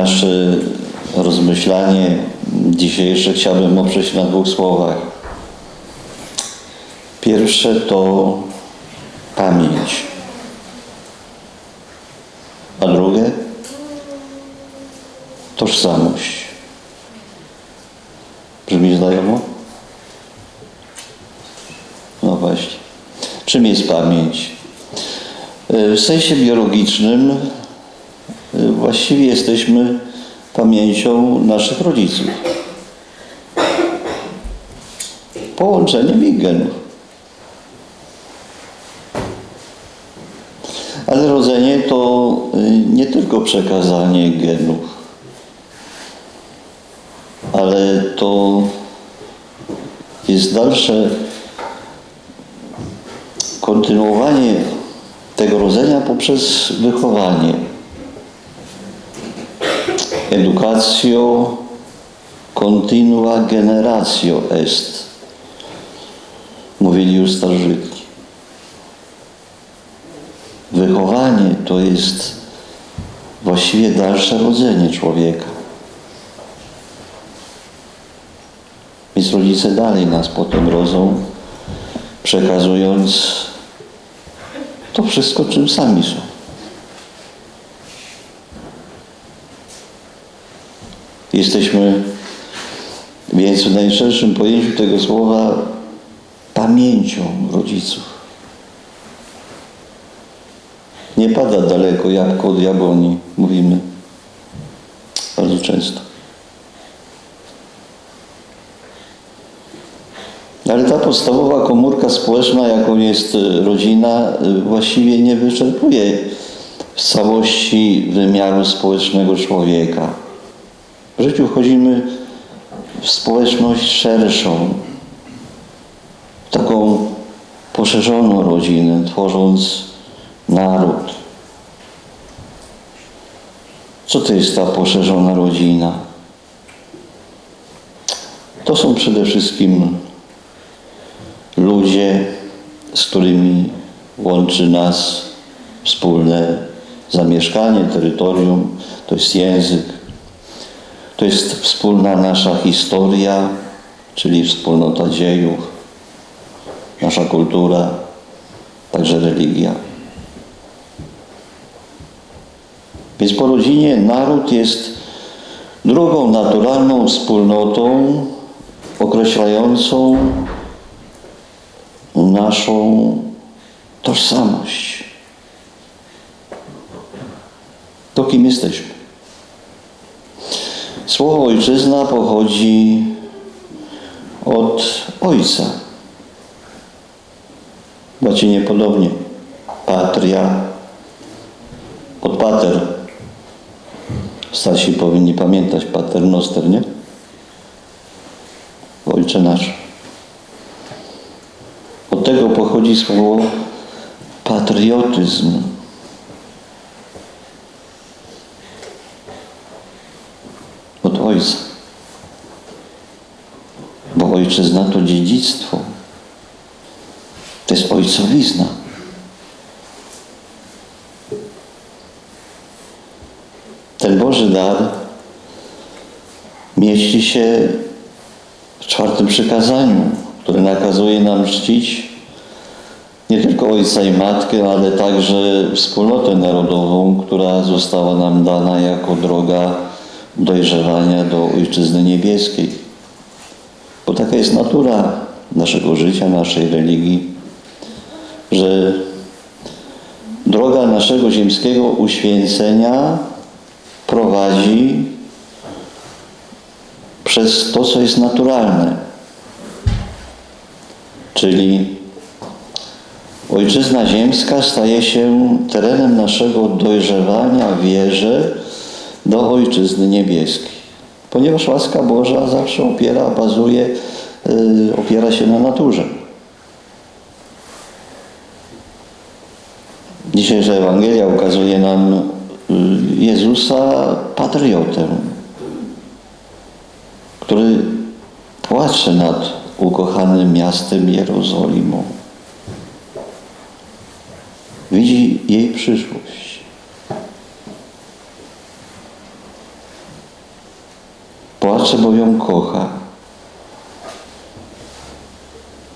nasze rozmyślanie dzisiejsze chciałbym oprzeć na dwóch słowach. Pierwsze to pamięć, a drugie tożsamość. Brzmi znajomo? No właśnie. Czym jest pamięć? E, W sensie biologicznym właściwie jesteśmy pamięcią naszych rodziców. Połączeniem ich genów. Ale rodzenie to y, nie tylko przekazanie genów, ale to jest dalsze kontynuowanie tego rodzenia poprzez wychowanie. Educatio continua generatio est. Mówili już starożytni. Wychowanie to jest właściwie dalsze rodzenie człowieka. Więc rodzice dalej nas potem rodzą, przekazując to wszystko, czym sami są. Jesteśmy więc w najszerszym pojęciu tego słowa pamięcią rodziców. Nie pada daleko jabłko od jabłoni, mówimy bardzo często. Ale ta podstawowa komórka społeczna, jaką jest y, rodzina, y, właściwie nie wyczerpuje w całości wymiaru społecznego człowieka. W życiu wchodzimy w społeczność szerszą, taką poszerzoną rodzinę, tworząc naród. Co to jest ta poszerzona rodzina? To są przede wszystkim ludzie, z którymi łączy nas wspólne zamieszkanie, terytorium, to jest język, to jest wspólna nasza historia, czyli wspólnota dziejów, nasza kultura, także religia. Więc po rodzinie naród jest drugą naturalną wspólnotą określającą naszą tożsamość. To kim jesteśmy. Słowo ojczyzna pochodzi od ojca. W łacinie podobnie. Patria od pater. Starsi powinni pamiętać pater noster, nie? Ojcze nasz. Od tego pochodzi słowo patriotyzm. Ojca. Bo ojczyzna to dziedzictwo. To jest ojcowizna. Ten Boży dar mieści się w czwartym przykazaniu, które nakazuje nam czcić nie tylko ojca i matkę, ale także wspólnotę narodową, która została nam dana jako droga dojrzewania do Ojczyzny Niebieskiej. Bo taka jest natura naszego życia, naszej religii, że droga naszego ziemskiego uświęcenia prowadzi przez to, co jest naturalne. Czyli Ojczyzna ziemska staje się terenem naszego dojrzewania wierze do Ojczyzny niebieskiej. Ponieważ łaska Boża zawsze opiera, bazuje, yy, opiera się na naturze. Dzisiejsza Ewangelia ukazuje nam y, Jezusa patriotę, który płacze nad ukochanym miastem Jerozolimą. Widzi jej przyszłość. Płacze, bo ją kocha.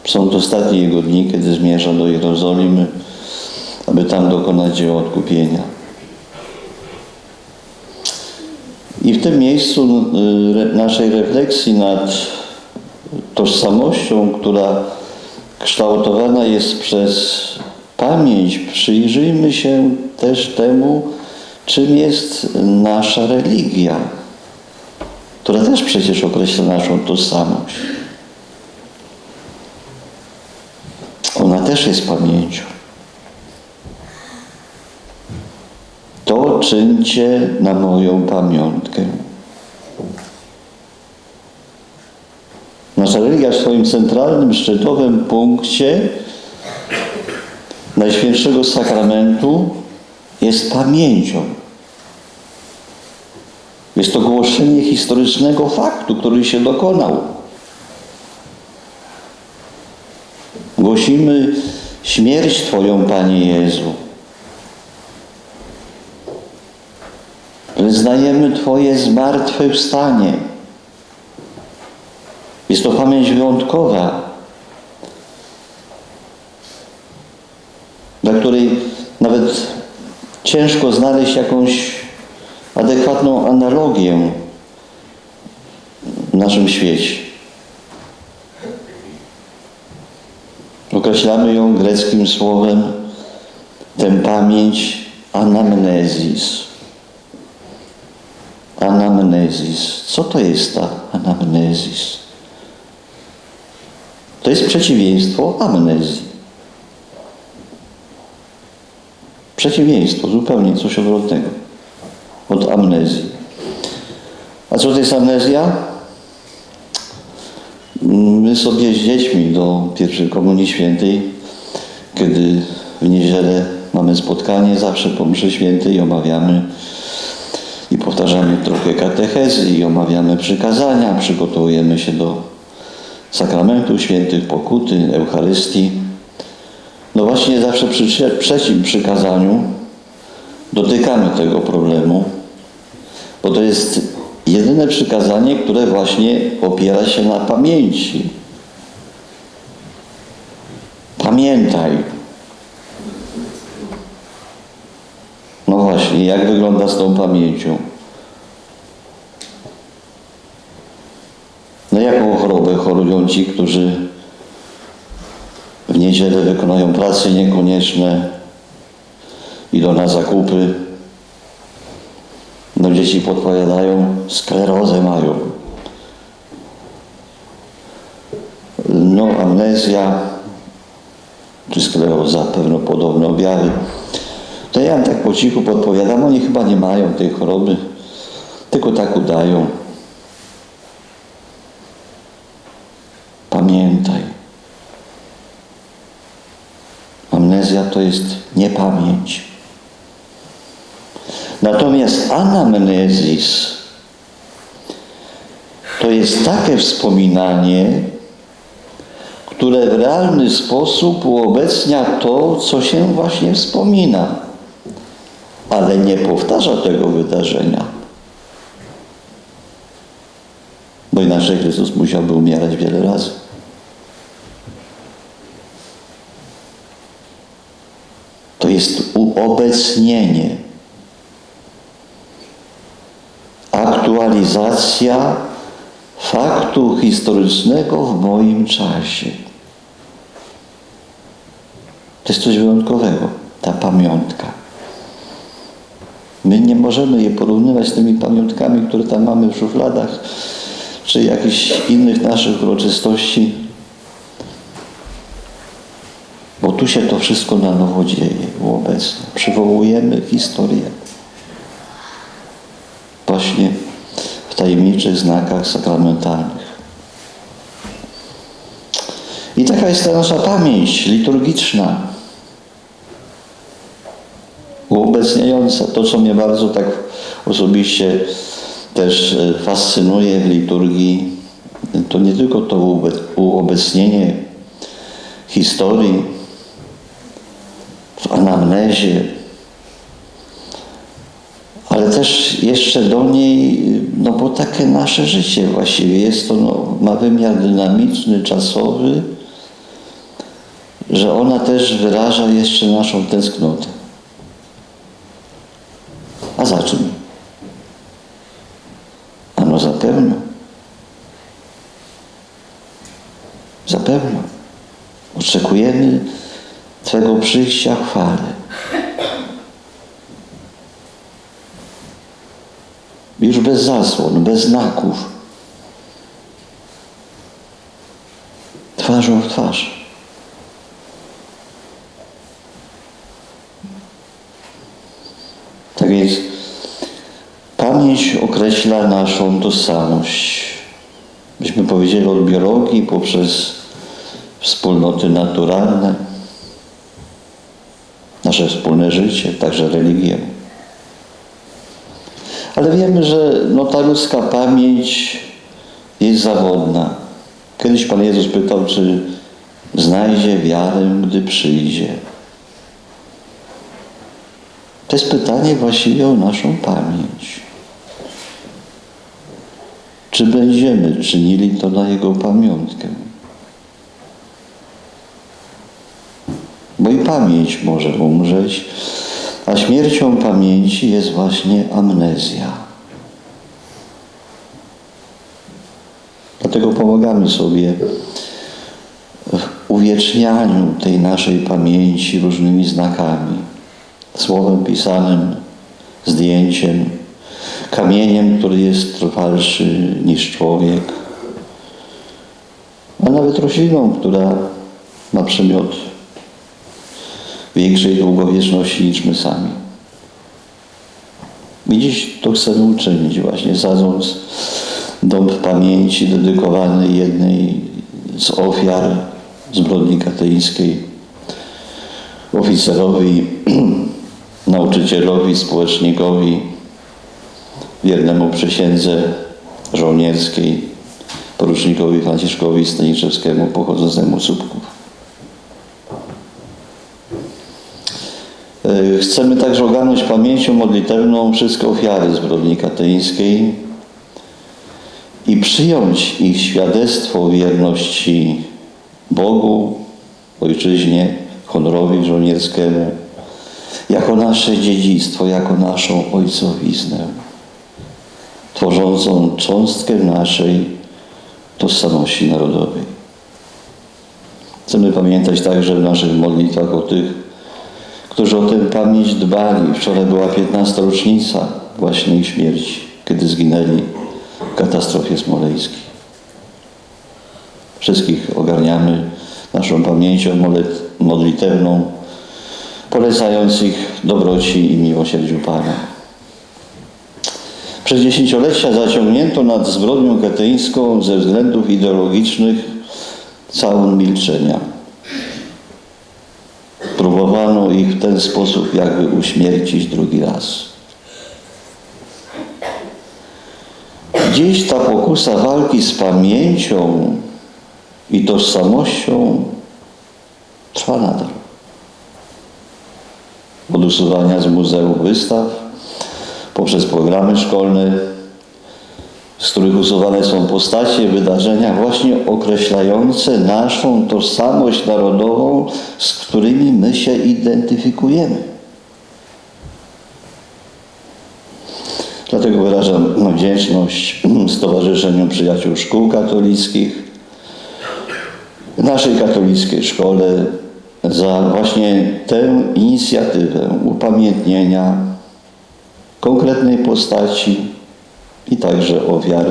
Są to ostatnie jego dni, kiedy zmierza do Jerozolimy, aby tam dokonać dzieła odkupienia. I w tym miejscu y, naszej refleksji nad tożsamością, która kształtowana jest przez pamięć, przyjrzyjmy się też temu, czym jest nasza religia, która też przecież określa naszą tożsamość. Ona też jest pamięcią. To czyńcie na moją pamiątkę. Nasza religia w swoim centralnym, szczytowym punkcie Najświętszego Sakramentu jest pamięcią. Jest to głoszenie historycznego faktu, który się dokonał. Głosimy śmierć Twoją, Panie Jezu. Wyznajemy Twoje zmartwychwstanie. Jest to pamięć wyjątkowa, dla której nawet ciężko znaleźć jakąś adekwatną analogię w naszym świecie. Określamy ją greckim słowem tę pamięć anamnezis. Anamnezis. Co to jest ta anamnezis? To jest przeciwieństwo amnezji. Przeciwieństwo, zupełnie coś odwrotnego od amnezji. A co to jest amnezja? My sobie z dziećmi do pierwszej Komunii Świętej, kiedy w niedzielę mamy spotkanie, zawsze po mszy świętej omawiamy i powtarzamy trochę katechezy i omawiamy przykazania, przygotowujemy się do sakramentów świętych, pokuty, Eucharystii. No właśnie zawsze przy trze- trzecim przykazaniu dotykamy tego problemu, bo to jest jedyne przykazanie, które właśnie opiera się na pamięci. Pamiętaj. No właśnie, jak wygląda z tą pamięcią? No jaką chorobę chorują ci, którzy w niedzielę wykonają prace niekonieczne, idą na zakupy, dzieci podpowiadają, sklerozę mają. No amnezja, czy skleroza, pewno podobne objawy. To ja tak po cichu podpowiadam, oni chyba nie mają tej choroby, tylko tak udają. Pamiętaj. Amnezja to jest niepamięć. Natomiast anamnezis to jest takie wspominanie, które w realny sposób uobecnia to, co się właśnie wspomina, ale nie powtarza tego wydarzenia. Bo inaczej Chrystus musiałby umierać wiele razy. To jest uobecnienie. Aktualizacja faktu historycznego w moim czasie. To jest coś wyjątkowego, ta pamiątka. My nie możemy je porównywać z tymi pamiątkami, które tam mamy w szufladach, czy jakichś innych naszych uroczystości, bo tu się to wszystko na nowo dzieje, obecnie. Przywołujemy historię właśnie tajemniczych znakach sakramentalnych. I taka jest ta nasza pamięć liturgiczna, uobecniająca to, co mnie bardzo tak osobiście też e, fascynuje w liturgii, to nie tylko to uobe- uobecnienie historii w anamnezie, ale też jeszcze do niej, no bo takie nasze życie właściwie jest to, no, ma wymiar dynamiczny, czasowy, że ona też wyraża jeszcze naszą tęsknotę. A za czym? Ano zapewne. Zapewne. Oczekujemy Twego przyjścia w Już bez zasłon, bez znaków. Twarzą w twarz. Tak więc pamięć określa naszą tożsamość. Byśmy powiedzieli od biologii poprzez wspólnoty naturalne, nasze wspólne życie, także religię. Ale wiemy, że no, ta ludzka pamięć jest zawodna. Kiedyś Pan Jezus pytał, czy znajdzie wiarę, gdy przyjdzie. To jest pytanie właściwie o naszą pamięć. Czy będziemy czynili to na Jego pamiątkę? Bo i pamięć może umrzeć, a śmiercią pamięci jest właśnie amnezja. Dlatego pomagamy sobie w uwiecznianiu tej naszej pamięci różnymi znakami. Słowem pisanym, zdjęciem, kamieniem, który jest trwalszy niż człowiek, a nawet rośliną, która ma przymiot większej długowieczności niż my sami. I dziś to chcemy uczynić właśnie, sadząc dom pamięci dedykowany jednej z ofiar zbrodni katyńskiej, oficerowi, nauczycielowi, społecznikowi, wiernemu przysiędze żołnierskiej, porucznikowi Franciszkowi Staniszewskiemu pochodzącemu z Słupków. Chcemy także ogarnąć pamięcią modlitewną wszystkie ofiary zbrodni katyńskiej i przyjąć ich świadectwo wierności Bogu, Ojczyźnie, honorowi żołnierskiemu, jako nasze dziedzictwo, jako naszą ojcowiznę, tworzącą cząstkę naszej tożsamości narodowej. Chcemy pamiętać także w naszych modlitwach o tych, którzy o tę pamięć dbali. Wczoraj była 15. rocznica właśnie ich śmierci, kiedy zginęli w katastrofie smoleńskiej. Wszystkich ogarniamy naszą pamięcią modlitewną, polecając ich dobroci i miłosierdziu Pana. Przez dziesięciolecia zaciągnięto nad zbrodnią katyńską ze względów ideologicznych całun milczenia. Próbowano ich w ten sposób jakby uśmiercić drugi raz. Dziś ta pokusa walki z pamięcią i tożsamością trwa nadal. Od usuwania z muzeów wystaw, poprzez programy szkolne, z których usuwane są postacie, wydarzenia właśnie określające naszą tożsamość narodową, z którymi my się identyfikujemy. Dlatego wyrażam wdzięczność Stowarzyszeniu Przyjaciół Szkół Katolickich, naszej katolickiej szkole za właśnie tę inicjatywę upamiętnienia konkretnej postaci i także ofiar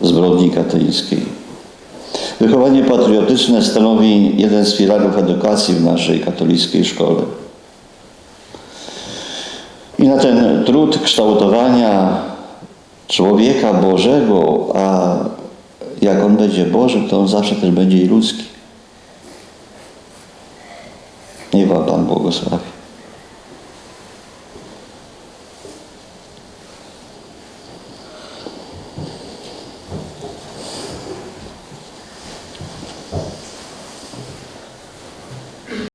zbrodni katyńskiej. Wychowanie patriotyczne stanowi jeden z filarów edukacji w naszej katolickiej szkole. I na ten trud kształtowania człowieka Bożego, a jak on będzie Boży, to on zawsze też będzie i ludzki. Niech Wam Pan błogosławi.